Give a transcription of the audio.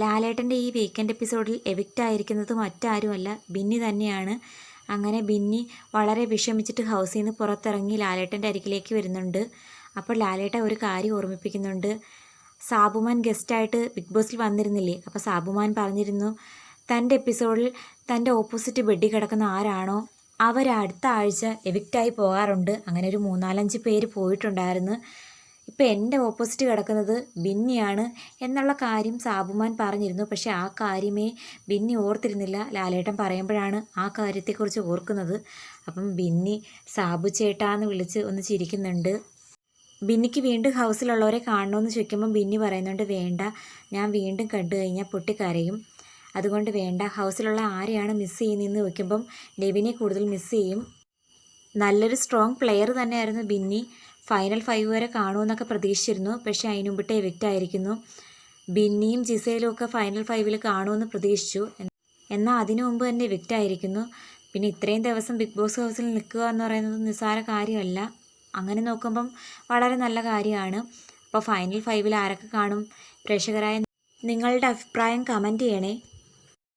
ലാലേട്ടന്റെ ഈ വീക്കെൻഡ് എപ്പിസോഡിൽ എവിക്റ്റ് ആയിരിക്കുന്നത് മറ്റാരുമല്ല ബിന്നി തന്നെയാണ്. അങ്ങനെ ബിന്നി വളരെ വിഷമിച്ചിട്ട് ഹൗസിൽ നിന്ന് പുറത്തിറങ്ങി ലാലേട്ടന്റെ അരികിലേക്ക് വരുന്നുണ്ട്. അപ്പോൾ ലാലേട്ട ഒരു കാര്യം ഓർമ്മിപ്പിക്കുന്നുണ്ട്. സാബുമാൻ ഗസ്റ്റായിട്ട് ബിഗ് ബോസിൽ വന്നിരുന്നില്ലേ? അപ്പോൾ സാബുമാൻ പറഞ്ഞിരുന്നു തന്റെ എപ്പിസോഡിൽ തന്റെ ഓപ്പോസിറ്റ് ബെഡിൽ കിടക്കുന്ന ആരാണോ? അവർ അടുത്ത ആഴ്ച എവിക്റ്റായി പോകാറുണ്ട്. അങ്ങനെ ഒരു മൂന്നാലഞ്ച് പേര് പോയിട്ടുണ്ടായിരുന്നു. ഇപ്പം എന്റെ ഓപ്പോസിറ്റ് കിടക്കുന്നത് ബിന്നിയാണ് എന്നുള്ള കാര്യം സാബുമാൻ പറഞ്ഞിരുന്നു. പക്ഷേ ആ കാര്യമേ ബിന്നി ഓർത്തിരുന്നില്ല. ലാലേട്ടൻ പറയുമ്പോഴാണ് ആ കാര്യത്തെക്കുറിച്ച് ഓർക്കുന്നത്. അപ്പം ബിന്നി സാബു ചേട്ടാന്ന് വിളിച്ച് ഒന്ന് ചിരിക്കുന്നുണ്ട്. ബിന്നിക്ക് വീണ്ടും ഹൗസിലുള്ളവരെ കാണണമെന്ന് ചോദിക്കുമ്പോൾ ബിന്നി പറയുന്നുണ്ട് വേണ്ട ഞാൻ വീണ്ടും കണ്ടു കഴിഞ്ഞാൽ പൊട്ടിക്കരയും. അതുകൊണ്ട് വേണ്ട ഹൗസിലുള്ള ആരെയാണ് മിസ് ചെയ്യുന്നതെന്ന് ചോദിക്കുമ്പം ഡെബിനെ കൂടുതൽ മിസ് ചെയ്യും. നല്ലൊരു സ്ട്രോങ് പ്ലെയർ തന്നെയായിരുന്നു ബിന്നി. ഫൈനൽ ഫൈവ് വരെ കാണുമെന്നൊക്കെ പ്രതീക്ഷിച്ചിരുന്നു. പക്ഷേ അതിനുമ്പിട്ട് എവിക്റ്റ് ആയിരിക്കുന്നു ബിന്നിയും ജിസയിലും ഒക്കെ ഫൈനൽ ഫൈവിൽ കാണുമെന്ന് പ്രതീക്ഷിച്ചു. എന്നാൽ അതിനു മുമ്പ് തന്നെ എവിക്റ്റ് ആയിരിക്കുന്നു പിന്നെ ഇത്രയും ദിവസം ബിഗ് ബോസ് ഹൗസിൽ നിൽക്കുക എന്ന് പറയുന്നത് നിസ്സാര കാര്യമല്ല. അങ്ങനെ നോക്കുമ്പം വളരെ നല്ല കാര്യമാണ്. അപ്പോൾ ഫൈനൽ ഫൈവിൽ ആരൊക്കെ കാണും? പ്രേക്ഷകരായ നിങ്ങളുടെ അഭിപ്രായം കമന്റ് ചെയ്യണേ.